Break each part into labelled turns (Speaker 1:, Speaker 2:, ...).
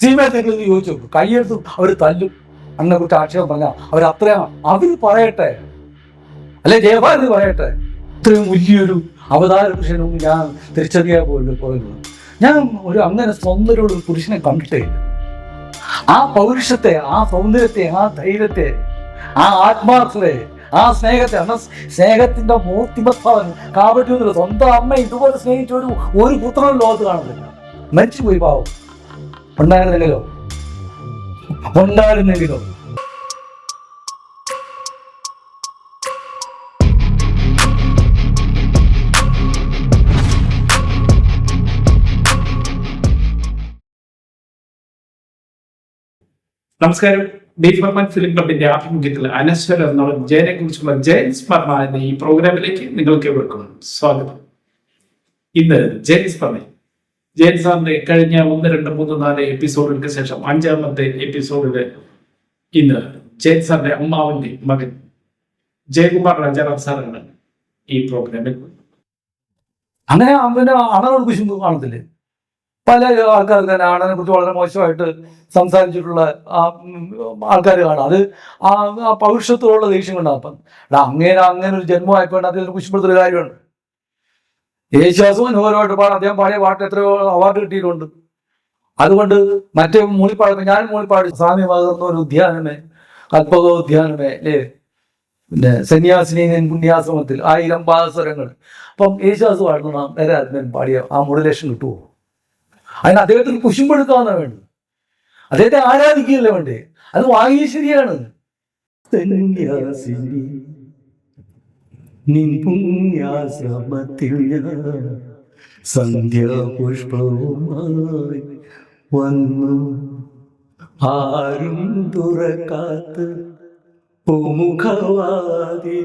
Speaker 1: സിനിമയിൽ ചോദിച്ചു നോക്കും അവർ തല്ലും. അന്നെ കുറിച്ച് ആക്ഷേപം പറഞ്ഞാൽ അവർ അത്രയും അവർ പറയട്ടെ. അല്ലെ ജയഭാരതി പറയട്ടെ. ഇത്രയും വലിയൊരു അവതാര പുരുഷനും ഞാൻ തിരിച്ചറിയാൻ പോലും പോയത് ഞാൻ ഒരു അങ്ങനെ സ്വന്തരോട് ഒരു പുരുഷനെ കണ്ടിട്ടേ ആ പൗരുഷത്തെ ആ സൗന്ദര്യത്തെ ആ ധൈര്യത്തെ ആ ആത്മാർത്ഥതയെ ആ സ്നേഹത്തെ അന്ന സ്നേഹത്തിന്റെ മൂർത്തിമത്വൻ കാവട്യൂന്നില്ല സ്വന്തം അമ്മ ഇതുപോലെ സ്നേഹിച്ച ഒരു ഒരു പുത്രനും ലോകത്ത് കാണുന്നില്ല. മരിച്ചു പോയി പാവം. ഉണ്ടായിരുന്നെങ്കിലോ ഉണ്ടായിരുന്നെങ്കിലോ
Speaker 2: നമസ്കാരം. ഡിഫർമൻ ഫിലിം ക്ലബിന്റെ ആഭിമുഖ്യത്തിൽ അനശ്വര എന്നുള്ള ജയനെ കുറിച്ചുള്ള ജയൻ സ്മരണ എന്ന ഈ പ്രോഗ്രാമിലേക്ക് നിങ്ങൾക്ക് ഏവർക്കും സ്വാഗതം. ഇന്ന് ജയൻ സ്മരണ ജയൻ സാറിന്റെ കഴിഞ്ഞ ഒന്ന് രണ്ട് മൂന്ന് നാല് എപ്പിസോഡുകൾക്ക് ശേഷം അഞ്ചാമത്തെ എപ്പിസോഡിൽ ഇന്ന് ജയൻ സാറിന്റെ അമ്മാവിന്റെ മകൻ ജയകുമാർ രാജാറാം സാറാണ് ഈ പ്രോഗ്രാമിൽ
Speaker 1: അങ്ങനെ അങ്ങനെ അണനോട് കുശുമ്പ് കാണത്തില്ലേ? പല ആൾക്കാർ തന്നെ അണനെ കുറിച്ച് വളരെ മോശമായിട്ട് സംസാരിച്ചിട്ടുള്ള ആൾക്കാർ കാണാം. അത് ആ പൗരുഷത്തോടുള്ള ദേഷ്യം കൊണ്ടാണ് അപ്പം. അങ്ങനെ അങ്ങനെ ഒരു ജന്മമായിക്കൊണ്ട് അതിൽ കുശുമ്പെടുത്തൊരു കാര്യമുണ്ട്. യേശുദാസ് മനോഹരമായിട്ട് പാടും അദ്ദേഹം പാടിയ പാട്ട് എത്രയോ അവാർഡ് കിട്ടിയിട്ടുണ്ട്. അതുകൊണ്ട് മറ്റേ മൂളിപ്പാടുമ്പോൾ ഞാൻ മൂളിപ്പാടി. സ്വാമി പകർന്ന ഒരു ഉദ്യാനമേ കൽപ്പകോദ്യാനമേ അല്ലേ? പിന്നെ സന്യാസിനി പുണ്യാശ്രമത്തിൽ ആയിരം പാദസ്വരങ്ങൾ അപ്പം യേശുദാസ് പാടുന്ന നേരെ അതിന് പാടിയ ആ മോഡുലേഷൻ കിട്ടുമോ അതിന് അദ്ദേഹത്തിന് കുശുമ്പെടുക്കാന്നാ വേണ്ടത്. അദ്ദേഹത്തെ ആരാധിക്കുകയല്ലേ വേണ്ടേ? അത് വാഗീശ്വരിയാണ്. സന്യാസിനി നിൻ പുണ്യാശ്രമത്തിൽ ഞാൻ സന്ധ്യാപുഷ്പവുമായി വന്നു. ആരും തുറക്കാത്ത പൂമുഖവാതി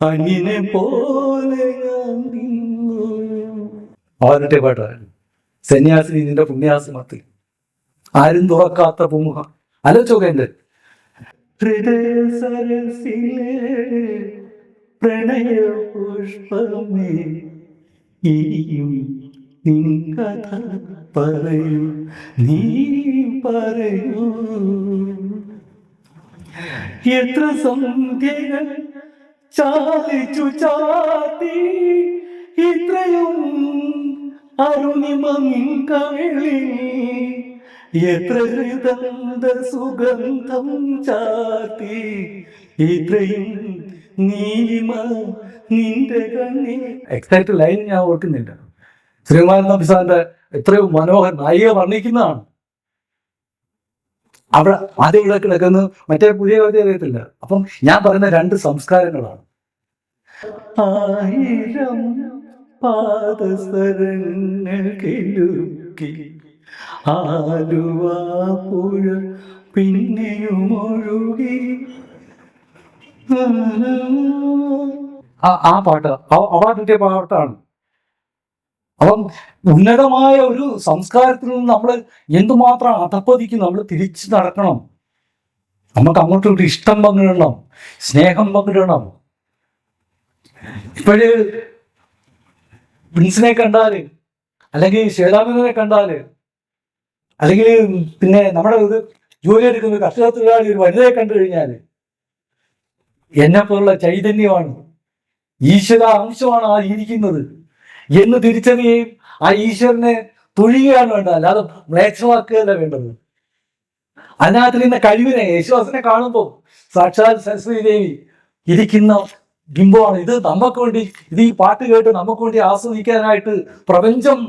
Speaker 1: അനിനെ പോലെ അവരുടെ പാട്ടാണ് സന്യാസിനി നിന്റെ പുണ്യാശ്രമത്തിൽ. ആരും തുറക്കാത്ത പൂമുഖം. ആലോചോക്കെന്റെ ഹൃദയ സരസിലെ പ്രണയ പുഷ്പമേ ഇനിയും നിൻ കഥ പറയൂ നീ പറയൂ. എത്ര സന്ധ്യകൾ ചാലിച്ചു ചാത്തി ഇത്രയും അരുണിമം കവിളി എത്ര ഹൃദന്ത സുഗന്ധം ചാത്തി ഇത്രയും നീലിമ നിന്റെ എക്സാക്ട് ലൈൻ ഞാൻ ഓർക്കുന്നില്ല. ശ്രീകുമാരൻ നബിസാന്റെ എത്രയോ മനോഹർ നായിക വർണിക്കുന്നതാണ്. അവിടെ ആദ്യം ഇവിടെ കിടക്കുന്ന മറ്റേ പുതിയ കവിത അറിയത്തില്ല. അപ്പം ഞാൻ പറയുന്ന രണ്ട് സംസ്കാരങ്ങളാണ്. ആലുവാ പുഴ പിന്നെയും ഒഴുകി ആ ആ പാട്ട്. അവാർഡ് കിട്ടിയ പാട്ടാണ്. അപ്പം ഉന്നതമായ ഒരു സംസ്കാരത്തിൽ നിന്ന് നമ്മൾ എന്തുമാത്രം അധപ്പതിക്കും നമ്മൾ തിരിച്ചു നടക്കണം. നമുക്ക് അങ്ങോട്ടൊരു ഇഷ്ടം പങ്കിടണം സ്നേഹം പങ്കിടണം. ഇപ്പോഴ് പ്രിൻസിനെ കണ്ടാൽ അല്ലെങ്കിൽ ശ്വേതാമിനെ കണ്ടാൽ അല്ലെങ്കിൽ പിന്നെ നമ്മുടെ ഒരു ജോലി എടുക്കുന്ന കർഷക തൊഴിലാളി ഒരു വനിതയെ കണ്ടു കഴിഞ്ഞാൽ എന്നെ പോലുള്ള ചൈതന്യമാണ് ഈശ്വര അംശമാണ് ആ ഇരിക്കുന്നത്. എന്ന് തിരിച്ചറിയുകയും ആ ഈശ്വരനെ തൊഴിയുകയാണ് വേണ്ടത് അല്ലാതെ മ്ലേച്ഛമാക്കുകയല്ല വേണ്ടത്. അതിനകത്തിരുന്ന കഴിവിനെ യേശുദാസിനെ കാണുമ്പോൾ സാക്ഷാൽ സരസ്വതി ദേവി ഇരിക്കുന്ന ബിംബമാണ്. ഇത് നമുക്ക് വേണ്ടി ഇത് ഈ പാട്ട് കേട്ട് നമുക്ക് വേണ്ടി ആസ്വദിക്കാനായിട്ട് പ്രപഞ്ചം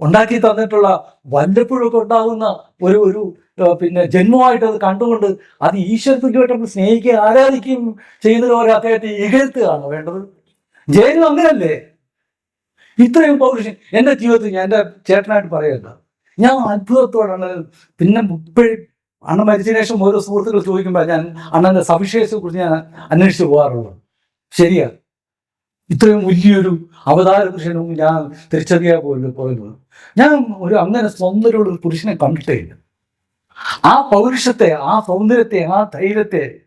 Speaker 1: ഉണ്ടാക്കി തന്നിട്ടുള്ള വല്ലപ്പോഴൊക്കെ ഉണ്ടാകുന്ന ഒരു ഒരു പിന്നെ ജന്മമായിട്ട് അത് കണ്ടുകൊണ്ട് അത് ഈശ്വര തുല്യമായിട്ട് നമ്മൾ സ്നേഹിക്കുകയും ആരാധിക്കുകയും ചെയ്യുന്ന ഒരു അദ്ദേഹത്തെ ഇകഴ്ത്തുകയാണ് വേണ്ടത്. ജയനും അങ്ങനല്ലേ ഇത്രയും പൗരുഷൻ എന്റെ ജീവിതത്തിൽ ഞാൻ എന്റെ ചേട്ടനായിട്ട് പറയല്ല ഞാൻ അത്ഭുതത്തോടാണ്. പിന്നെ ഇപ്പോഴും അണ്ണൻ മരിച്ചതിന് ശേഷം ഓരോ സുഹൃത്തുക്കൾ ചോദിക്കുമ്പോൾ ഞാൻ അണ്ണന്റെ സവിശേഷത്തെ കുറിച്ച് ഞാൻ അന്വേഷിച്ചു പോകാറുള്ളത്. ശരിയാ. ഇത്രയും വലിയൊരു അവതാര പുരുഷനും ഞാൻ തിരിച്ചറിയാ പോലും പോയത് ഞാൻ ഒരു അങ്ങനെ സ്വന്തമുള്ള ഒരു പുരുഷനെ കണ്ടിട്ടേ ഇല്ല. ആ പൗരുഷത്തെ ആ സൗന്ദര്യത്തെ ആ ധൈര്യത്തെ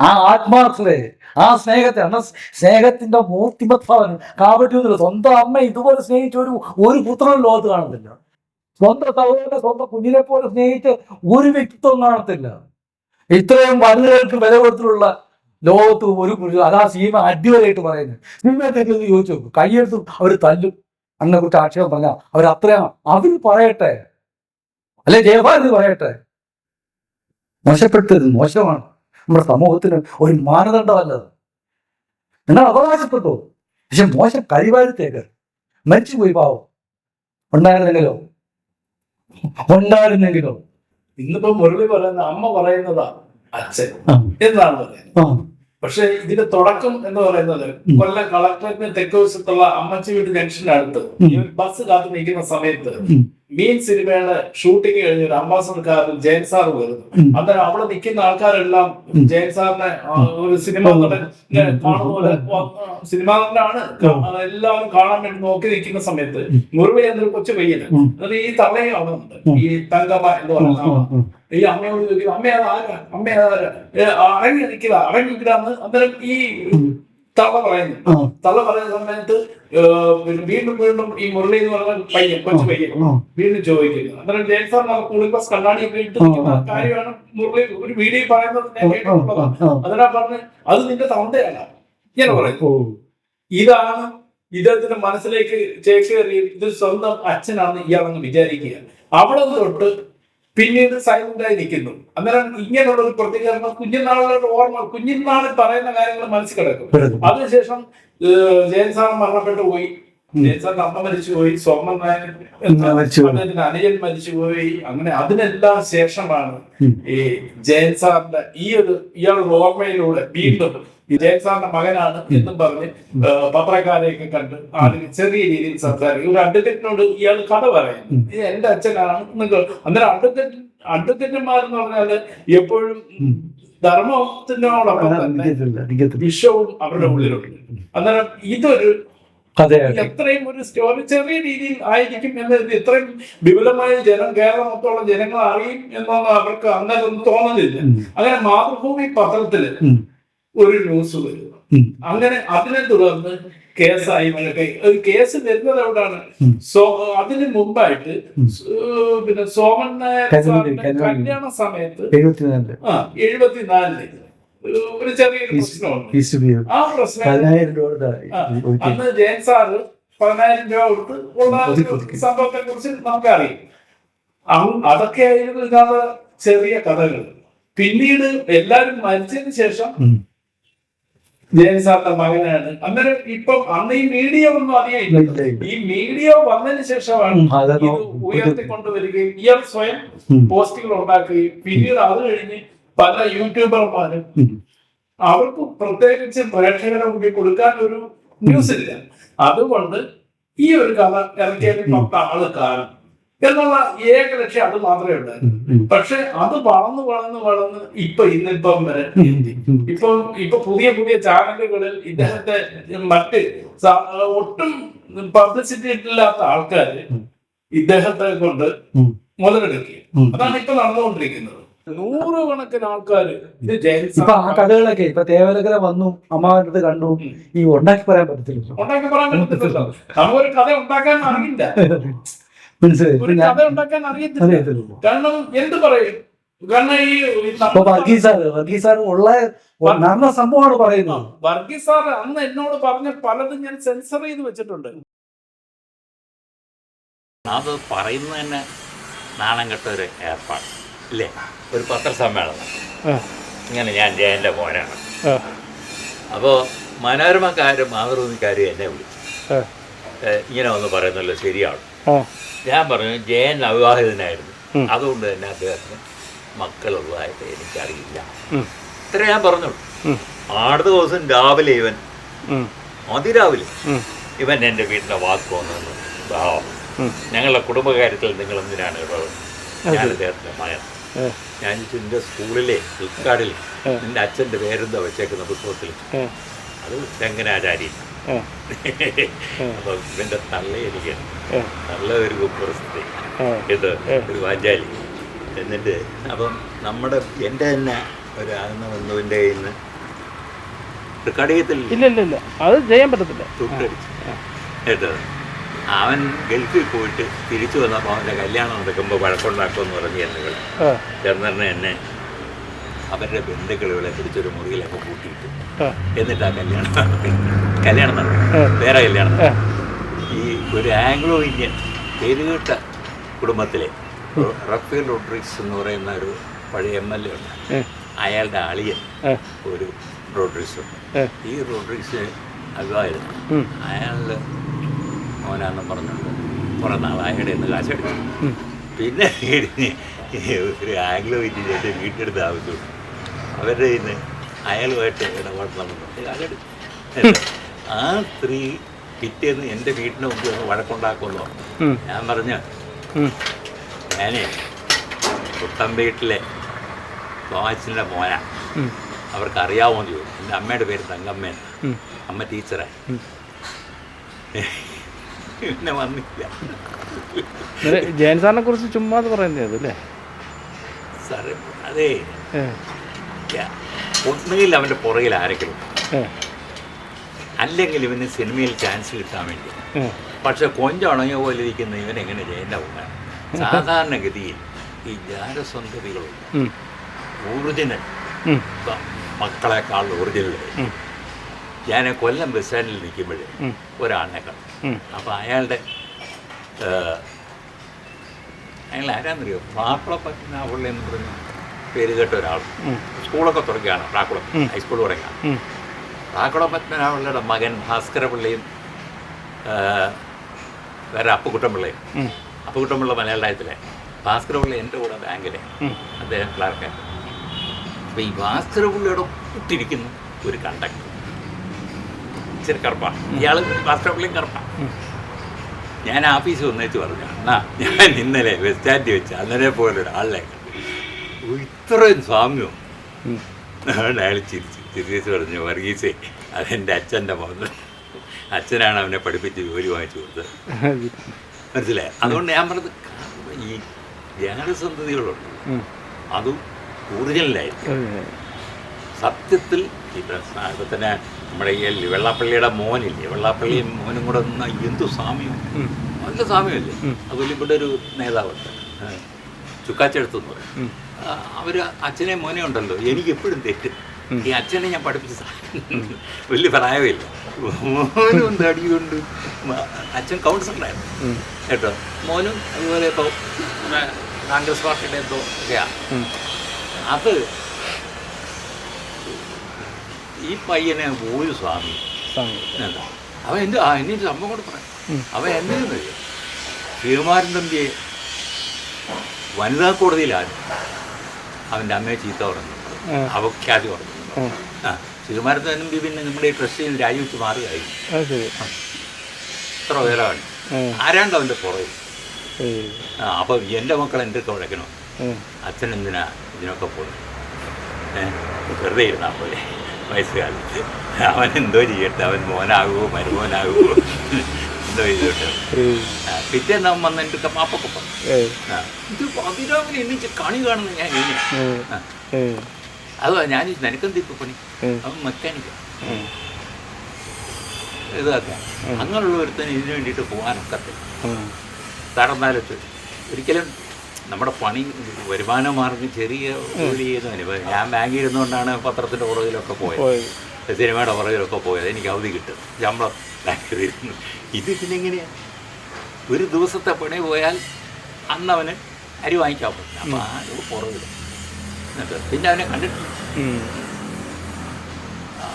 Speaker 1: ആ ആത്മാർത്ഥതയെ ആ സ്നേഹത്തെ അന്ന സ്നേഹത്തിന്റെ മൂർത്തിമത്വൻ കാവട്യൂന്നില്ല സ്വന്തം അമ്മ ഇതുപോലെ സ്നേഹിച്ച ഒരു ഒരു പുത്രനും ലോകത്ത് കാണത്തില്ല. സ്വന്തം സഹോദരനെ സ്വന്തം കുഞ്ഞിനെ പോലെ സ്നേഹിച്ച ഒരു വ്യക്തിത്വം കാണത്തില്ല. ഇത്രയും വനിതകൾക്ക് വില കൊടുത്തിട്ടുള്ള ലോകത്ത് ഒരു അതാ സീമ അടിപൊളിയായിട്ട് പറയുന്നത്. സീമയൊക്കെ ചോദിച്ചു നോക്കും. കൈയെടുത്ത് അവർ തല്ലും. അങ്ങനെ കുറിച്ച് ആക്ഷേപം പറഞ്ഞാൽ അവർ അത്രയും അവർ പറയട്ടെ. അല്ലെ ജയഭാരതി പറയട്ടെ. മോശപ്പെട്ടത് മോശമാണ്. നമ്മുടെ സമൂഹത്തിന് ഒരു മാനദണ്ഡമല്ലത് നിങ്ങൾ അവകാശപ്പെട്ടു. പക്ഷെ മോശം കരിവാരത്തേക്ക് മരിച്ചുപോയി പാവം. ഉണ്ടായിരുന്നെങ്കിലോ? ഉണ്ടായിരുന്നെങ്കിലോ?
Speaker 3: ഇന്നിപ്പോ മുരളി പറയുന്ന അമ്മ പറയുന്നതാ അച്ഛൻ എന്നാണ് പറയുന്നത്. പക്ഷെ ഇതിന്റെ തുടക്കം എന്ന് പറയുന്നത് കൊല്ലം കളക്ടറേറ്റിന് തെക്ക് വശത്തുള്ള അമ്മച്ചി വീട് ജംഗ്ഷന്റെ അടുത്ത് ബസ് കാത്തു നിൽക്കുന്ന സമയത്ത്. മീൻ സിനിമയുടെ ഷൂട്ടിംഗ് കഴിഞ്ഞ ഒരു അംബാസഡർക്കാരൻ ജയൻ സാർ വരുന്നു. അന്നേരം അവിടെ നിൽക്കുന്ന ആൾക്കാരെല്ലാം ജയൻ സാറിനെ ഒരു സിനിമ കാണുന്ന പോലെ സിനിമ നടനാണ് എല്ലാവരും കാണാൻ വേണ്ടി നോക്കി നിൽക്കുന്ന സമയത്ത് മുറിവ് എന്നൊരു കൊച്ചു പയ്യന്. എന്നിട്ട് ഈ തള്ളയും അവിടെ ഉണ്ട്. ഈ തങ്കമ്മ എന്ന് പറയുന്ന. ഈ അമ്മയോട് ചോദിക്കും അമ്മ അതാരാ അമ്മ അതാരാ അറങ്ങി നിൽക്കുക അറങ്ങി നിൽക്കുക അന്നേരം ഈ. തള്ള പറയുന്നു.
Speaker 1: തള
Speaker 3: തള്ള പറയുന്ന സമയത്ത് വീണ്ടും വീണ്ടും ഈ മുരളി എന്ന് പറയുന്ന പയ്യൻ കൊച്ചു പയ്യൻ വീണ്ടും ചോദിക്കുന്നു. അന്നേരം ജയൻ സാർ നമുക്ക് കൂളിംഗ് ഗ്ലാസ് കണ്ണാടി ഒക്കെ ഇട്ട് കാര്യമാണ് മുരളി ഒരു വീഡിയോ പറയുന്നത് ഞാൻ
Speaker 1: ആ.
Speaker 3: അതിനാ പറഞ്ഞ് അത് നിന്റെ തൗണ്ടയല്ല ഇങ്ങനെ പറയുന്നു ഇതാണ് ഇദ്ദേഹത്തിന്റെ മനസ്സിലേക്ക് ചേക്കേറി ഇത് സ്വന്തം അച്ഛനാണെന്ന് ഇയാളങ്ങ് വിചാരിക്കുക. അവിടെ തൊട്ട് പിന്നീട് സൈലന്റ് ആയിരിക്കുന്നു അന്നേരം ഇങ്ങനെയുള്ള ഒരു പ്രതികരണം കുഞ്ഞുനാളുടെ ഓർമ്മ കുഞ്ഞുനാളിൽ പറയുന്ന കാര്യങ്ങൾ മനസ്സിൽ കിടക്കും. അതിനുശേഷം ജയൻ സാർ മരണപ്പെട്ടു പോയി. അമ്മ മരിച്ചുപോയി സ്വർണ അങ്ങനെ അതിനെല്ലാം ശേഷമാണ് ഈ ജയൻ സാറിന്റെ ഈ ഒരു ഇയാളുടെ ഓർമ്മയിലൂടെ വീണ്ടും ജയൻ സാറിന്റെ മകനാണ് എന്നും പറഞ്ഞ് പത്രക്കാരെയൊക്കെ കണ്ട് ആളുകൾ ചെറിയ രീതിയിൽ സംസാരിക്കും. ഒരു അഡ്വക്കറ്റിനോട് ഇയാൾ കഥ പറയും ഇത് എന്റെ അച്ഛനാണ് നിങ്ങൾ അന്നേരം അഡ്വക്കറ്റ് അഡ്വക്കറ്റുമാരെന്ന് പറഞ്ഞാൽ എപ്പോഴും. ധർമ്മത്തിനോടൊപ്പം തന്നെ വിശ്വവും അവരുടെ ഉള്ളിലുണ്ട്. അന്നേരം ഇതൊരു
Speaker 1: കഥയായിട്ട്
Speaker 3: എത്രയും ഒരു സ്റ്റോറി ചെറിയ രീതിയിൽ ആയിരിക്കും എന്ന് ഇത്രയും വിപുലമായ ജനം കേരളം മൊത്തമുള്ള ജനങ്ങൾ അറിയും എന്നൊന്നും അവർക്ക് അന്നേരം ഒന്നും തോന്നുന്നില്ല അങ്ങനെ മാതൃഭൂമി
Speaker 1: പത്രത്തിൽ
Speaker 3: ഒരു ന്യൂസ്
Speaker 1: വരുന്നു
Speaker 3: അങ്ങനെ അതിനെ തുടർന്ന് കേസായി ഇവനൊക്കെ ഒരു കേസ് വരുന്നത് എവിടാണ് സോ അതിന് മുമ്പായിട്ട് പിന്നെ സോമൻ നായർ
Speaker 1: കല്യാണം-
Speaker 3: സാറിന്റെ
Speaker 1: കല്യാണം.
Speaker 3: സമയത്ത് എഴുപത്തിനാലിൽ. ഒരു ചെറിയൊരു പ്രശ്നമുണ്ട്. ആ പ്രശ്നം അന്ന് ജയൻ സാറ് പതിനായിരം രൂപ കൊടുത്ത് ഉള്ള. സംഭവത്തെ കുറിച്ച് നമുക്കറിയാം. അതൊക്കെ അതൊക്കെയായിരുന്നു ഇതിനകത്ത് ചെറിയ കഥകൾ. പിന്നീട് എല്ലാരും മരിച്ചതിന് ശേഷം ജയൻ സാറിന്റെ മകനാണ്. അന്നേരം ഇപ്പം അന്ന് ഈ മീഡിയ ഒന്നും
Speaker 1: അറിയില്ല.
Speaker 3: ഈ മീഡിയ വന്നതിന് ശേഷമാണ് ഇത് ഉയർത്തിക്കൊണ്ടുവരികയും ഇയാൾ സ്വയം. പോസ്റ്റുകൾ ഉണ്ടാക്കുകയും പിന്നീട് അത് കഴിഞ്ഞ് പല യൂട്യൂബർമാരും അവർക്ക് പ്രത്യേകിച്ച് പ്രേക്ഷകരെ മുമ്പിൽ കൊടുക്കാൻ ഒരു ന്യൂസ് ഇല്ല അതുകൊണ്ട് ഈ ഒരു കഥ ഇറക്കിയത് പത്ത് ആൾ കാണും. എന്നുള്ള ഏക ലക്ഷ്യം അത് മാത്രമേ ഉണ്ടായിരുന്നു പക്ഷെ അത് വളർന്ന് വളർന്ന് വളർന്ന് ഇപ്പൊ ഇന്നിപ്പം വരെ ഇപ്പൊ ഇപ്പം ഇപ്പൊ പുതിയ പുതിയ ചാനലുകളിൽ ഇദ്ദേഹത്തെ മറ്റ് ഒട്ടും പബ്ലിസിറ്റി ഇല്ലാത്ത ആൾക്കാര് ഇദ്ദേഹത്തെ കൊണ്ട് മുതലെടുക്കുക അതാണ് ഇപ്പൊ നടന്നുകൊണ്ടിരിക്കുന്നത്. നൂറുകണക്കിന് ആൾക്കാര്
Speaker 1: ഇപ്പൊ ആ കഥകളൊക്കെ ഇപ്പൊ തേവലകര വന്നു അമ്മാവന്റെ അടുത്ത് കണ്ടു ഈ ഉണ്ടാക്കി പറയാൻ പറ്റത്തില്ല
Speaker 3: ഉണ്ടാക്കി പറയാൻ പറ്റത്തില്ലല്ലോ. നമുക്കൊരു കഥ ഉണ്ടാക്കാൻ അറിയില്ല.
Speaker 1: മനസ്സിലായി?
Speaker 3: ഒരു കഥ ഉണ്ടാക്കാൻ അറിയത്തില്ല. കാരണം എന്ത് പറയും? കാരണം ഈ
Speaker 1: വർഗീസ് സാറ് വർഗീസ് സാറ് ഉള്ള നടന്ന സംഭവമാണ് പറയുന്നത്.
Speaker 3: വർഗീസ് സാർ അന്ന് എന്നോട് പറഞ്ഞ പലതും ഞാൻ സെൻസർ ചെയ്ത് വെച്ചിട്ടുണ്ട്.
Speaker 4: അത് പറയുന്നത് തന്നെ നാണം കെട്ട ഒരു ഏർപ്പാട്. ഇല്ലേ? ഒരു പത്രസമ്മേളനം. ഇങ്ങനെ ഞാൻ ജയന്റെ മോനാണ്. അപ്പോൾ മനോരമക്കാരും മാതൃഭൂമിക്കാരും എന്നെ വിളിച്ചു. ഇങ്ങനെ ഒന്ന് പറയുന്നല്ലോ ശരിയാണ്. ഞാൻ പറഞ്ഞു ജയൻ അവിവാഹിതനായിരുന്നു. അതുകൊണ്ട് തന്നെ അദ്ദേഹത്തിന് മക്കളുള്ളതായിട്ട് എനിക്കറിയില്ല. ഇത്ര ഞാൻ പറഞ്ഞുള്ളൂ. അടുത്ത ദിവസം രാവിലെ ഇവൻ അതിരാവിലെ ഇവൻ എന്റെ വീടിന്റെ വാക്ക് വന്നു ഭാവം ഞങ്ങളുടെ കുടുംബകാര്യത്തിൽ നിങ്ങൾ എന്തിനാണ് ഇടപെടുന്നത് ഞാൻ അദ്ദേഹത്തിന്റെ മകൻ. ഞാൻ എന്റെ സ്കൂളിലെ ഫ്ലിപ്കാർട്ടിൽ എന്റെ അച്ഛന്റെ പേരെന്താ വെച്ചേക്കുന്ന പുസ്തകത്തിൽ. അത് രംഗനാചാരി. അപ്പോൾ ഇവന്റെ തള്ള എനിക്ക്. തള്ള ഒരു കുപ്രസ്ഥി ഇത് ഒരു വാഞ്ചാലി. എന്നിട്ട് അപ്പം നമ്മുടെ എന്റെ തന്നെ ഒരു ആകുന്ന ബന്ധുവിന്റെ കയ്യിൽ നിന്ന്
Speaker 5: ഇല്ല ഇല്ല ഇല്ല. അത് ചെയ്യാൻ പറ്റത്തില്ല.
Speaker 4: തുട്ടടിച്ച്. കേട്ടത് അവൻ ഗൾഫിൽ പോയിട്ട് തിരിച്ചു വന്നപ്പോൾ അവന്റെ കല്യാണം നടക്കുമ്പോൾ വഴക്കുണ്ടാക്കുമെന്ന് പറഞ്ഞ് എന്നുകൾ
Speaker 2: ആ,
Speaker 4: ചെന്നറിന് എന്നെ അവരുടെ ബന്ധുക്കളുകളെ പിടിച്ചൊരു മുറിയിലൊക്കെ കൂട്ടിയിട്ട്. എന്നിട്ട് ആ കല്യാണം നടത്തി. കല്യാണം നടത്തി വേറെ കല്യാണം ഈ ഒരു ആംഗ്ലോ ഇന്ത്യൻ പേരുകേട്ട കുടുംബത്തിലെ റഫേൽ റോഡ്രിക്സ് എന്ന് പറയുന്ന ഒരു പഴയ എം എൽ എ ഉണ്ട്. അയാളുടെ അളിയൻ ഒരു റോഡ്രിക്സ് ഉണ്ട്. ഈ റോഡ്രിക്സ്
Speaker 2: അഭിവായിരുന്നു
Speaker 4: അയാളുടെ മോനാന്നും പറഞ്ഞുകൊണ്ട് കുറേ നാൾ അയാളുടെ നിന്ന് കാശെടുത്തു. പിന്നെ ഒരു ആംഗ്ലോ ഇന്ത്യന്റെ എന്റെ വീട്ടിലെടുത്ത് ആവശ്യമുണ്ട് അവരുടെ ഇന്ന് അയാളുമായിട്ട് ഇടപാട് നടന്നു. കാശെടുത്തു ആ സ്ത്രീ പിറ്റേന്ന് എന്റെ വീട്ടിന് മുമ്പ് വന്ന് വഴക്കുണ്ടാക്കുമെന്ന് ഞാൻ പറഞ്ഞു. ഞാനേ പുത്തൻ വീട്ടിലെ തോമാച്ചിന്റെ മോന.
Speaker 2: അവർക്ക്
Speaker 4: അവർക്ക് അറിയാമോന്ന് ചോദിച്ചു. എന്റെ അമ്മയുടെ പേര് തങ്കമ്മ അമ്മ ടീച്ചറായി
Speaker 2: ഉം.
Speaker 4: പിന്നെ വന്നില്ല.
Speaker 2: ജയൻ സാറിനെ കുറിച്ച് ചുമ്മാ പറയുന്നത് അല്ലേ?
Speaker 4: സാറേ അതേ. ഒന്നുകിൽ അവന്റെ പുറകിൽ ആരെങ്കിലും അല്ലെങ്കിൽ ഇവന് സിനിമയിൽ ചാൻസ് കിട്ടാൻ വേണ്ടി. പക്ഷെ കൊഞ്ച ഉണങ്ങിയ പോലെ ഇരിക്കുന്ന ഇവൻ എങ്ങനെ ജയന്റെ പോകാൻ സാധാരണഗതിയിൽ ഈ ജാരസന്ധതികളുണ്ട്
Speaker 2: ഊർജിനൽ
Speaker 4: ഒറിജിനൽ മക്കളെക്കാൾ ഒറിജിനൽ. ഞാൻ കൊല്ലം ബസ് സ്റ്റാൻഡിൽ നിൽക്കുമ്പോഴേ
Speaker 2: ഉം.
Speaker 4: ഒരാളിനെ കണ്ടു. അപ്പോൾ അയാളുടെ അയാൾ ആരാന്നറിയോ? പ്രാക്കുളപ്പറ്റിന് ആ പുള്ളി എന്ന് പറഞ്ഞ പേര് കേട്ട ഒരാൾ. സ്കൂളൊക്കെ തുടങ്ങിയാണ് പ്രാക്കുളം. ഹൈസ്കൂൾ തുടങ്ങിയാണ് പ്രാക്കുള പ്രാക്കുളം മകൻ ഭാസ്കര പിള്ളയും വേറെ അപ്പുക്കുട്ടൻപിള്ളയും
Speaker 2: ഉം.
Speaker 4: അപ്പുക്കുട്ടൻപിള്ള മലയാളത്തിലെ ഭാസ്കരപിള്ള എന്റെ കൂടെ ബാങ്കിലെ. അദ്ദേഹം ക്ലാർക്കായിട്ട് അപ്പോൾ ഈ ഭാസ്കരപിള്ളയുടെ കൂട്ടിരിക്കുന്ന ഒരു കണ്ടക്ടർ. ഇച്ചിരി കറുപ്പാണ് ഇയാൾ ഭാസ്കരപിള്ളയും കറുപ്പാണ് ഞാൻ ആഫീസിൽ വന്നേച്ച് പറഞ്ഞു എന്നാ ഞാൻ ഇന്നലെ ബസ് സ്റ്റാൻഡിൽ വെച്ച് അന്നലെ പോലെ ഒരാളിനെ കണ്ടു. ഓ, ഇത്രയും സ്വാമ്യം അയാൾ ചിരിച്ചു. ചിരിച്ച് പറഞ്ഞു വർഗീസേ അതെന്റെ അച്ഛന്റെ മകൻ അച്ഛനാണ് അവനെ പഠിപ്പിച്ച് ജോലി വാങ്ങിച്ചു കൊടുത്തത്. മനസ്സിലായി? അതുകൊണ്ട് ഞാൻ പറഞ്ഞത് ഈ ജ്ഞാനസന്ധതികളുണ്ട്
Speaker 2: ഉം.
Speaker 4: അതും ഒറിജിനലായിരിക്കും.
Speaker 2: ഏ,
Speaker 4: സത്യത്തിൽ ഇപ്പം തന്നെ നമ്മുടെ ഈ വെള്ളാപ്പള്ളിയുടെ മോനില്ലേ? വെള്ളാപ്പള്ളിയും മോനും കൂടെ നിന്ന എന്തു സാമ്യം? നല്ല സാമ്യമല്ലേ?
Speaker 2: ഉം.
Speaker 4: അതുപോലെ ഇവിടെ ഒരു നേതാവുണ്ട്. ആ, ചുക്കാച്ചെടുത്തു എന്ന് പറയും. അവർ അച്ഛനെ മോനെ ഉണ്ടല്ലോ. എനിക്ക് എപ്പോഴും തെറ്റ്. ഈ അച്ഛനെ ഞാൻ പഠിപ്പിച്ച വലിയ പ്രായമില്ല. മോനും തടിയുണ്ട് മ- അച്ഛൻ കൗൺസിലറായിരുന്നു. കേട്ടോ? മോനും അതുപോലെ ഇപ്പോൾ കോൺഗ്രസ് പാർട്ടിയുടെ എന്തോ ഒക്കെയാണ് അത് ഈ പയ്യനെ ഒരു സ്വാമി. അവൻ എന്ത് ആ എന്നെ സംഭവം കൂടെ പറയാം. അവൻ എന്തെന്ന് ശ്രീകുമാരൻ തമ്പിയെ വനിതാ കോടതിയിലാണ് അവന്റെ അമ്മയെ ചീത്ത പറഞ്ഞു. അവഖ്യാതി പറഞ്ഞു
Speaker 2: ആ,
Speaker 4: ശ്രീകുമാരൻ തമ്പി പിന്നെ നമ്മുടെ ഈ ട്രസ്റ്റിയിൽ രാജിവെച്ച്
Speaker 2: മാറിയായി.
Speaker 4: ഇത്ര
Speaker 2: ആ,
Speaker 4: ആരാണ്ട് അവന്റെ പുറകിൽ
Speaker 2: അപ്പൊ
Speaker 4: ആ എന്റെ മക്കൾ എന്റെ അടുത്ത് ഉഴക്കണം
Speaker 2: ഏ,
Speaker 4: അച്ഛൻ എന്തിനാ ഇതിനൊക്കെ പോയി? വെറുതെ ഇരുന്നാൽ പോലെ. വയസ്സുകാലത്ത് അവൻ എന്തോ ചെയ്യട്ടെ അവൻ മോനാകുമോ മരുമോനാകുമോ എന്തോ ചെയ്തോട്ടെ. പിറ്റേ നാം വന്നിട്ട് മാപ്പൊക്കെ ഇത് അഭിരാമിനെ എണ്ണിച്ച് കണി കാണുന്ന ഞാൻ എങ്ങനെയാ
Speaker 2: ഏ,
Speaker 4: ആ, അതോ ഞാൻ നിനക്കെന്ത് ഇപ്പൊ പണി? അവൻ മെക്കാനിക്ക. ഇതാക്കാൻ അങ്ങനെയുള്ള ഒരുത്തന് ഇതിനു വേണ്ടിയിട്ട് പോകാനൊക്കത്തില്ല.
Speaker 2: ആ,
Speaker 4: തടന്നാലത്ത് ഒരിക്കലും നമ്മുടെ പണി വരുമാന മാർഗം ചെറിയ ജോലി ചെയ്യുന്നതിന് ഇപ്പം ഞാൻ ബാങ്കിൽ ഇരുന്നുകൊണ്ടാണ് പത്രത്തിന്റെ പുറകിലൊക്കെ പോയത്.
Speaker 2: പോയി.
Speaker 4: സിനിമയുടെ പുറകിലൊക്കെ പോയത്. എനിക്ക് അവധി കിട്ടും. ശമ്പളം ബാങ്കിൽ ഇരുന്നു. ഇത് പിന്നെ എങ്ങനെയാണ് ഒരു ദിവസത്തെ പണി പോയാൽ അന്ന് അവന് അരി വാങ്ങിക്കാൻ പറ്റില്ല അപ്പം ആ ഒരു പുറകിൽ എന്നിട്ട് പിന്നെ അവനെ കണ്ടിട്ടില്ല.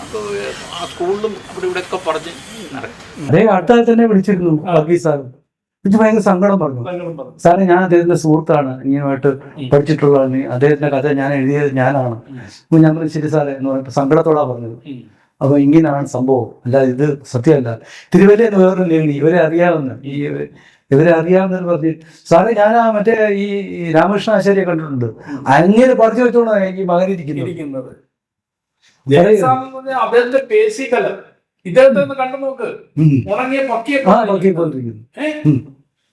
Speaker 4: അപ്പോൾ ആ സ്കൂളിലും അവിടെ ഇവിടെയൊക്കെ പറഞ്ഞ് നടക്കും.
Speaker 1: അതേ അടുത്താൽ തന്നെ വിളിച്ചിരുന്നു സാർ എനിക്ക് ഭയങ്കര സങ്കടം പറഞ്ഞു. സാറേ ഞാൻ അദ്ദേഹത്തിന്റെ സുഹൃത്താണ്. ഇങ്ങനെയായിട്ട് പഠിച്ചിട്ടുള്ളതാണ് അദ്ദേഹത്തിന്റെ കഥ ഞാൻ എഴുതിയത് ഞാനാണ്. അപ്പൊ ഞാൻ പറഞ്ഞു ശരി സാറേ എന്ന് പറഞ്ഞപ്പോൾ സങ്കടത്തോടാ പറഞ്ഞത്. അപ്പൊ ഇങ്ങനെയാണ് സംഭവം. അല്ല ഇത് സത്യമല്ല. തിരുവല്ല എന്ന് വേറൊരു ലേഡി ഇവരെ അറിയാവുന്ന ഈ ഇവരെ അറിയാവുന്നവർ പറഞ്ഞു സാറേ ഞാൻ ആ മറ്റേ ഈ രാമകൃഷ്ണ ആശാരിയെ കണ്ടിട്ടുണ്ട്. അങ്ങനെ പറഞ്ഞു വെച്ചോണ്ടാണ് ഈ
Speaker 3: മകനിരിക്കുന്നത് പറഞ്ഞാൽ ഇദ്ദേഹത്തെ കണ്ടു നോക്ക്. ഉണങ്ങിയ പക്കിയെ ഏ?
Speaker 1: ഉം.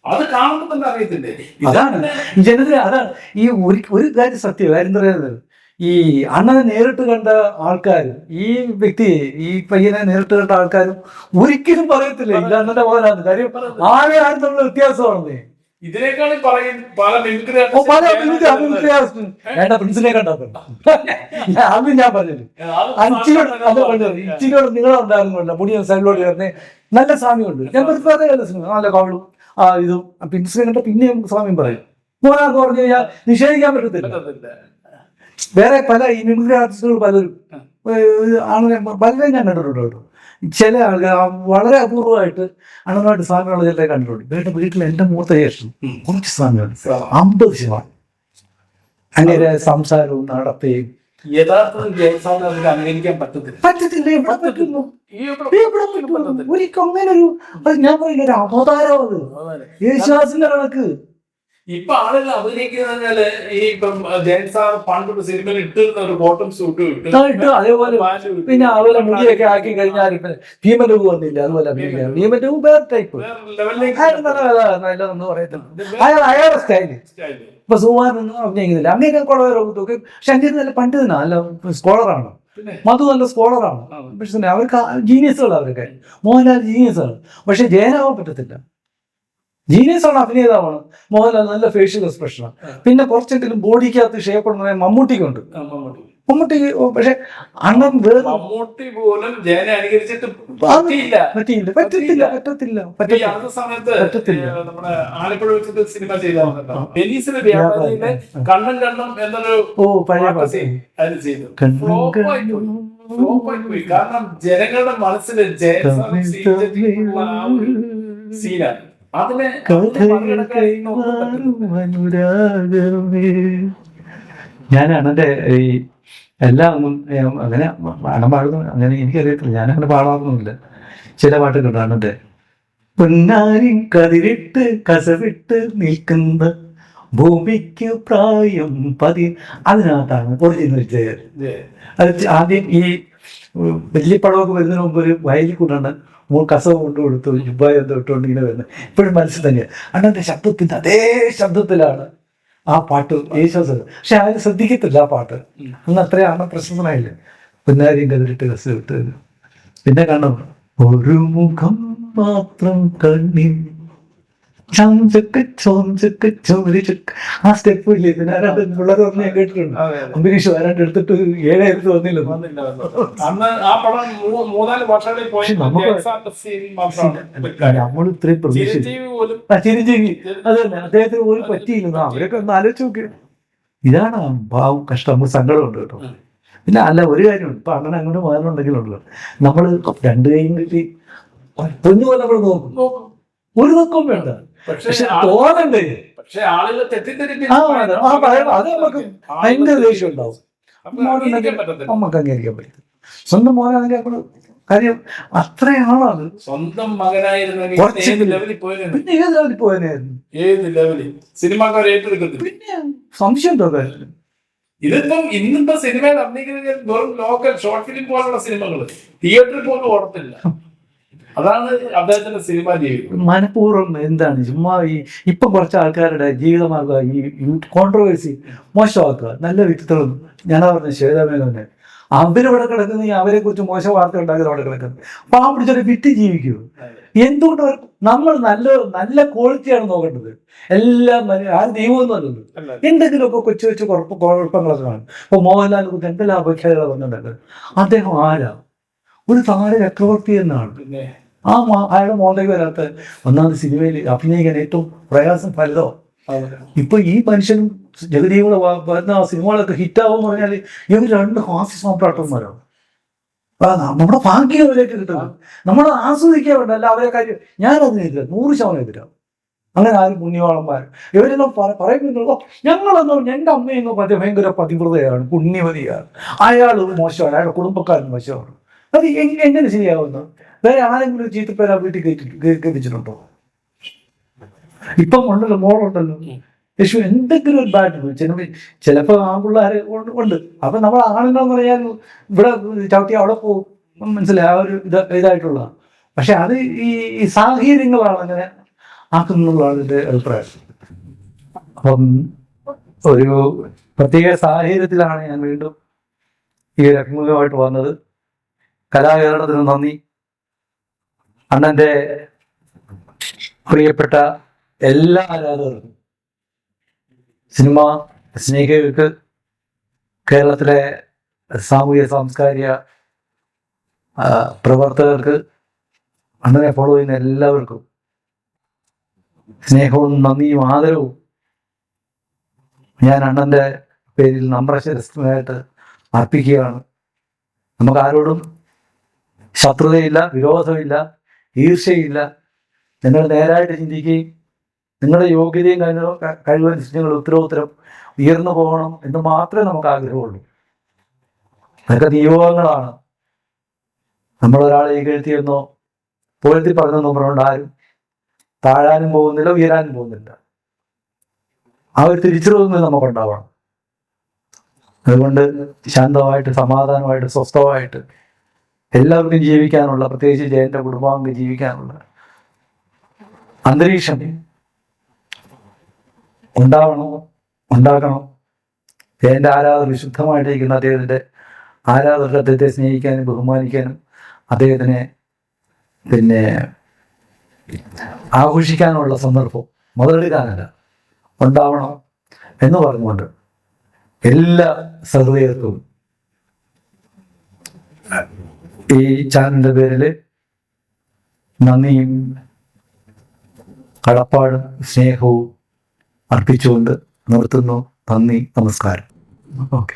Speaker 3: അത് കാണുമ്പോൾ തന്നെ അറിയത്തില്ലേ?
Speaker 1: അതാണ്. ജനത അതാണ് ഈ ഒരു ഒരു കാര്യം സത്യം കാര്യം പറയുന്നത്? ഈ അണ്ണനെ നേരിട്ട് കണ്ട ആൾക്കാരും ഈ വ്യക്തി ഈ പയ്യനെ നേരിട്ട് കണ്ട ആൾക്കാരും ഒരിക്കലും പറയത്തില്ല. ഇത് അണ്ണന്റെ മോനാണ്. കാര്യം ആരെ ആരും തമ്മിൽ വ്യത്യാസമാണെന്നേ
Speaker 3: ഇതിനേക്കാളും.
Speaker 1: വേണ്ട പ്രിൻസിനെ കണ്ടാത്തുണ്ട് അത് ഞാൻ പറഞ്ഞത്. അഞ്ചിലോട് അത് പറഞ്ഞത്. ഇച്ചിരിയോട് നിങ്ങളുണ്ടായിരുന്നു മുടിയ സൈഡിലോട്ട് ചേർന്ന് നല്ല സാമ്യമുണ്ട്. ഞാൻ വെറുതെ നല്ല കവളും ആ ഇത് പിൻസ് കണ്ട പിന്നെ സ്വാമി പറയും. മോനാന്ന് പറഞ്ഞു കഴിഞ്ഞാൽ നിഷേധിക്കാൻ പറ്റത്തില്ല. വേറെ പല ആർട്ടിസ്റ്റുകൾ പലരും. ഏഹ് ആളുകളെ പലരെയും ഞാൻ കണ്ടിട്ടുണ്ട് കേട്ടോ. ചില ആളുകൾ വളരെ അപൂർവമായിട്ട് അണുമായിട്ട് സ്വാമിയുള്ള ചിലരെ കണ്ടിട്ടുണ്ട്. ഇവരുടെ വീട്ടിൽ എന്റെ മൂത്ത ശേഷം കുറച്ച് സ്വാമിയുണ്ട് അമ്പത് ശതമാനം. അങ്ങനെ സംസാരവും നടത്തുകയും
Speaker 3: യഥാർത്ഥ ജയസാണ് അതിൽ അംഗീകരിക്കാൻ പറ്റത്തില്ല.
Speaker 1: പറ്റത്തില്ല എവിടെ പറ്റുന്നു?
Speaker 3: ഈ ഒരു
Speaker 1: എവിടെ പറ്റുന്നു? ഒരിക്കലും അങ്ങനെ ഒരു ഞാൻ പറയുന്ന ഒരു അവതാരം അത്. യേശുദാസിന്റെ കണക്ക്.
Speaker 3: ഇപ്പൊ ആളുകൾ അഭിനയിക്കുന്നതിനാല് ഈ ഇപ്പം ജയൻ സാർ പണ്ടൊരു സിനിമയിൽ ഇട്ടിരുന്ന ഒരു ബോട്ടം സൂട്ട്
Speaker 1: ഇട്ടു അതേപോലെ പിന്നെ അതുപോലെ മുടിയൊക്കെ ആക്കി കഴിഞ്ഞാൽ രൂപ വന്നില്ല അതുപോലെ രൂപ. വേറെ ടൈപ്പ് അയാൾ നല്ല നല്ലതെന്ന് പറയത്തില്ല. അയാൾ അയാളുടെ സ്റ്റൈൽ ഇപ്പൊ സുമാരൊന്നും അഭിനയിക്കുന്നില്ല. അങ്ങനെ കുറെ രോഗത്തൊക്കെ അങ്ങനെ നല്ല പണ്ഡിതനാ നല്ല സ്കോളറാണ്? മധു നല്ല സ്കോളറാണ്
Speaker 3: ആണ്.
Speaker 1: പക്ഷെ അവർക്ക് ജീനിയസുകൾ അവരൊക്കെ. മോഹൻലാൽ ജീനിയസാണ് പക്ഷെ ജയനാവാൻ പറ്റത്തില്ല. ജീനിയസാണ് അഭിനേതാവാണ്. മോഹൻലാൽ നല്ല ഫേഷ്യൽ എക്സ്പ്രഷനാണ് പിന്നെ കുറച്ചെങ്കിലും ബോഡിക്കകത്ത് ഷേപ്പ് ഉണ്ടെന്ന് മമ്മൂട്ടിക്കുണ്ട്. മമ്മൂട്ടി. പക്ഷെ അണ്ണൻ വേറെ
Speaker 3: മമ്മൂട്ടി പോലും ജയനെ അനുകരിച്ചിട്ട് പറ്റിയില്ല.
Speaker 1: പറ്റിയില്ല. പറ്റത്തില്ല പറ്റത്തില്ല പറ്റത്തില്ല.
Speaker 3: സമയത്ത്
Speaker 1: പറ്റത്തില്ല.
Speaker 3: നമ്മുടെ ആലപ്പുഴ വെച്ചിട്ട് സിനിമ ചെയ്താൽ വെനീസിലെ വ്യാപാരിയിലെ കണ്ണും കണ്ണും എന്നൊരു
Speaker 1: ഓ പഴയ
Speaker 3: പാട്ട് ചെയ്തു. കാരണം ജനങ്ങളുടെ മനസ്സിൽ സീനാണ്. അതിനെ അതിനെ പറ്റില്ല.
Speaker 1: ഞാൻ അണ്ണന്റെ ഈ എല്ലാം ഒന്നും അങ്ങനെ അണ്ണൻ പാടുന്നു അങ്ങനെ എനിക്കറിയത്തില്ല. ഞാൻ അങ്ങനെ പാടാറൊന്നുമില്ല. ചില പാട്ടൊക്കെ അണ്ണന്റെ പൊന്നാരി കതിരിട്ട് കസവിട്ട് നിൽക്കുന്ന ഭൂമിക്ക് പ്രായം പതി അതിനകത്താണ് ഒറിജിനൽ. അത് ആദ്യം ഈ ഉം, വലിയ പടമൊക്കെ വരുന്നതിന് മുമ്പ് ഒരു വയലിൽ കൊണ്ടാണ് മോൾ കസവ് കൊണ്ടു കൊടുത്തു. ജുബായ എന്തോ ഇട്ടുകൊണ്ട് ഇങ്ങനെ വരുന്നത് ഇപ്പോഴും മനസ്സിൽ തന്നെയാണ് അണ്ണന്റെ ശബ്ദത്തിന്റെ അതേ ശബ്ദത്തിലാണ് ആ പാട്ട് യേശുദാസ് പക്ഷെ ആരും ശ്രദ്ധിക്കത്തില്ല ആ പാട്ട്. അന്ന് അത്രയാണ് പ്രശസ്തനായില്ലേ? പിന്നാരെയും കതിരിട്ട് കസ് വിട്ട് പിന്നെ കാണും ഒരു മുഖം മാത്രം കണ്ണി ചൊഞ്ചക്ക് ചൊഞ്ചക്ക് ചോദിച്ചക്ക് ആ സ്റ്റെപ്പ് ഇല്ലേ? പിള്ളേർ പറഞ്ഞ് കേട്ടിട്ടുണ്ട്. അംബരീഷ് വരാണ്ട് എടുത്തിട്ട്
Speaker 3: സീൻ മാത്രമാണ്
Speaker 1: നമ്മൾ ഇത്രയും പ്രതീക്ഷിച്ചു.
Speaker 3: ചിരഞ്ജീവി പോലും
Speaker 1: അത് തന്നെ. അദ്ദേഹത്തിന് ഒരു പറ്റിയില്ല. അവരൊക്കെ ഒന്ന് ആലോചിച്ച് നോക്കി. ഇതാണ് ഭാവം കഷ്ടം. നമുക്ക് സങ്കടമുണ്ട് കേട്ടോ. പിന്നെ അല്ല ഒരു കാര്യമുണ്ട്. ഇപ്പൊ അങ്ങനെ അങ്ങോട്ട് മാറുന്നുണ്ടെങ്കിലുണ്ടല്ലോ നമ്മൾ രണ്ട് കൈയും കിട്ടി. പൊന്നു പോലെ നമ്മൾ നോക്കും.
Speaker 3: നോക്കും.
Speaker 1: ഒരു നോക്കും വേണ്ട.
Speaker 3: പക്ഷേ
Speaker 1: തോന്നണ്ടേ?
Speaker 3: പക്ഷെ ആളുകൾ തെറ്റിദ്ധരിപ്പിച്ച്
Speaker 1: ആ, അതെ. നമുക്ക് ഭയങ്കര ദേഷ്യം ഉണ്ടാവും. നമുക്ക് അംഗീകരിക്കാൻ പറ്റും സ്വന്തം മോനാണെങ്കിൽ അപ്പോൾ കാര്യം അത്രയാണത്.
Speaker 3: സ്വന്തം മകനായിരുന്നെങ്കിൽ
Speaker 1: കുറച്ച്
Speaker 3: ഏത് ലെവലിൽ പോയതായിരുന്നു
Speaker 1: പിന്നെ ഏത് ലെവലിൽ പോയനായിരുന്നു
Speaker 3: ഏത് ലെവലിൽ സിനിമാക്കാർ ഏറ്റെടുക്കത്തില്ല
Speaker 1: പിന്നെ സംശയം
Speaker 3: ഇതിപ്പം ഇന്നിപ്പോ സിനിമയിൽ അഭിനയിക്കുന്ന വെറും ലോക്കൽ ഷോർട്ട് ഫിലിം പോലുള്ള സിനിമകൾ തിയേറ്ററിൽ പോലും ഓടത്തില്ല. അതാണ് അദ്ദേഹത്തിന്റെ സിനിമാ ജീവിതം.
Speaker 1: മനഃപൂർവം എന്താണ് ചുമ്മാ ഈ ഇപ്പം കുറച്ച് ആൾക്കാരുടെ ജീവിതമാർഗം ഈ കോൺട്രവേഴ്സി മോശമാക്കുക നല്ല വ്യക്തിത്വം ഞാനാ പറഞ്ഞ ശ്വേതമേനോന്റെ അവരവിടെ കിടക്കുന്ന അവരെ കുറിച്ച് മോശം വാർത്ത ഉണ്ടാക്കുന്ന അവിടെ കിടക്കുന്നത്. പാവം പിടിച്ചൊരു വിറ്റ് ജീവിക്കൂ. എന്തുകൊണ്ട് നമ്മൾ നല്ല നല്ല ക്വാളിറ്റിയാണ് നോക്കേണ്ടത്? എല്ലാം ആ
Speaker 3: അല്ല.
Speaker 1: എന്തെങ്കിലുമൊക്കെ കൊച്ചു കൊച്ചു കുഴപ്പ കുഴപ്പങ്ങളൊക്കെ കാണും. ഇപ്പൊ മോഹൻലാലിനെ കുറിച്ച് എന്തെല്ലാം അപേക്ഷകൾ പറഞ്ഞിട്ടുണ്ടാക്കുന്നത് അദ്ദേഹം ആരാ? ഒരു താര ചക്രവർത്തി എന്നാണ്.
Speaker 3: പിന്നെ?
Speaker 1: ആ അയാളുടെ മോന്തയ്ക്ക് വരാത്ത ഒന്നാമത് സിനിമയിൽ അഭിനയിക്കാൻ ഏറ്റവും പ്രയാസം ഫലതോ. ഇപ്പൊ ഈ മനുഷ്യനും ജഗതിയും കൂടെ വരുന്ന ആ സിനിമകളൊക്കെ ഹിറ്റാവും പറഞ്ഞാൽ ഇവർ രണ്ട് ഹാസ്യ സമ്പ്രാട്ടന്മാരാണ് ആ നമ്മുടെ ഭാഗ്യം അവരേക്ക് കിട്ടുന്നത് നമ്മൾ ആസ്വദിക്കാൻ വേണ്ട അല്ല അവരെ കാര്യം ഞാൻ അതിനെതിരെ നൂറ് ശതമാനം എതിരാ. അങ്ങനെ ആരും പുണ്യവാളന്മാർ ഇവരെല്ലാം പറ- പറയുന്നുണ്ടോ ഞങ്ങളെന്നോ എന്റെ അമ്മയെന്നോ ഭയങ്കര പതിവ്രതയാണ് പുണ്യവതിയാണ്. അയാൾ മോശമാണ്. അയാളുടെ കുടുംബക്കാരൻ മോശമാണ്. അത് എങ്- എങ്ങനെ ശരിയാവുന്നു? വേറെ ആരെങ്കിലും ജീവിതപ്പേര വീട്ടിൽ കേൾപ്പിച്ചിട്ടുണ്ടോ ഇപ്പം ഉണ്ടല്ലോ മോളുണ്ടല്ലോ. യേശു എന്തെങ്കിലും ഒരു ബാറ്റ് ചിലപ്പോൾ ചിലപ്പോൾ ആൺപിള്ളേരെ ഉണ്ട് അപ്പൊ നമ്മൾ ആണുങ്ങളെന്ന് പറഞ്ഞാൽ ഇവിടെ ചവിട്ടി അവിടെ പോകും. മനസ്സിലായി? ആ ഒരു ഇത് ഇതായിട്ടുള്ള. പക്ഷെ അത് ഈ ഈ സാഹചര്യങ്ങളാണ് അങ്ങനെ ആക്കുന്നുള്ളതാണ് എന്റെ അഭിപ്രായം. അപ്പം ഒരു പ്രത്യേക സാഹചര്യത്തിലാണ് ഞാൻ വീണ്ടും ഈ ഒരു അഭിമുഖമായിട്ട് വന്നത്. കലാകേരളത്തിന് നന്ദി. അണ്ണന്റെ പ്രിയപ്പെട്ട എല്ലാ ആരാധകർക്കും സിനിമ സ്നേഹികൾക്ക് കേരളത്തിലെ സാമൂഹ്യ സാംസ്കാരിക പ്രവർത്തകർക്ക് അണ്ണനെ ഫോളോ ചെയ്യുന്ന എല്ലാവർക്കും സ്നേഹവും നന്ദിയും ആദരവും. ഞാൻ അണ്ണന്റെ പേരിൽ നമ്രശരസ്മായിട്ട് അർപ്പിക്കുകയാണ്. നമുക്ക് ആരോടും ശത്രുതയില്ല വിരോധമില്ല ഈർഷയില്ല നിങ്ങൾ നേരായിട്ട് ചിന്തിക്കുകയും നിങ്ങളുടെ യോഗ്യതയും കഴിവ് കഴിവനുസരിച്ച് നിങ്ങൾ ഉത്തരോത്തരം ഉയർന്നു പോകണം എന്ന് മാത്രമേ നമുക്ക് ആഗ്രഹമുള്ളൂ. അതൊക്കെ നിയോഗങ്ങളാണ്. നമ്മളൊരാളെ ഈകഴ്ത്തിയെന്നോ പുകഴ്ത്തി പറഞ്ഞെന്നോ പറഞ്ഞുകൊണ്ട് ആരും താഴാനും പോകുന്നില്ല ഉയരാനും പോകുന്നില്ല. ആ ഒരു തിരിച്ചറിവൊന്നും നമുക്കുണ്ടാവണം. അതുകൊണ്ട് ശാന്തമായിട്ട് സമാധാനമായിട്ട് സ്വസ്ഥമായിട്ട് എല്ലാവർക്കും ജീവിക്കാനുള്ള പ്രത്യേകിച്ച് ജയന്റെ കുടുംബാംഗം ജീവിക്കാനുള്ള അന്തരീക്ഷം ഉണ്ടാവണോ? ഉണ്ടാക്കണം. ജയന്റെ ആരാധന വിശുദ്ധമായിട്ടിരിക്കുന്ന അദ്ദേഹത്തിന്റെ ആരാധകർക്ക് അദ്ദേഹത്തെ സ്നേഹിക്കാനും ബഹുമാനിക്കാനും അദ്ദേഹത്തിനെ പിന്നെ ആഘോഷിക്കാനുള്ള സന്ദർഭം മുതലെടുക്കാനല്ല ഉണ്ടാവണം എന്ന് പറഞ്ഞുകൊണ്ട് എല്ലാ സഹൃദയർക്കും ഈ ചാനലിന്റെ പേരിൽ നന്ദിയും കടപ്പാടും സ്നേഹവും അർപ്പിച്ചുകൊണ്ട് നിർത്തുന്നു. നന്ദി നമസ്കാരം. ഓക്കെ.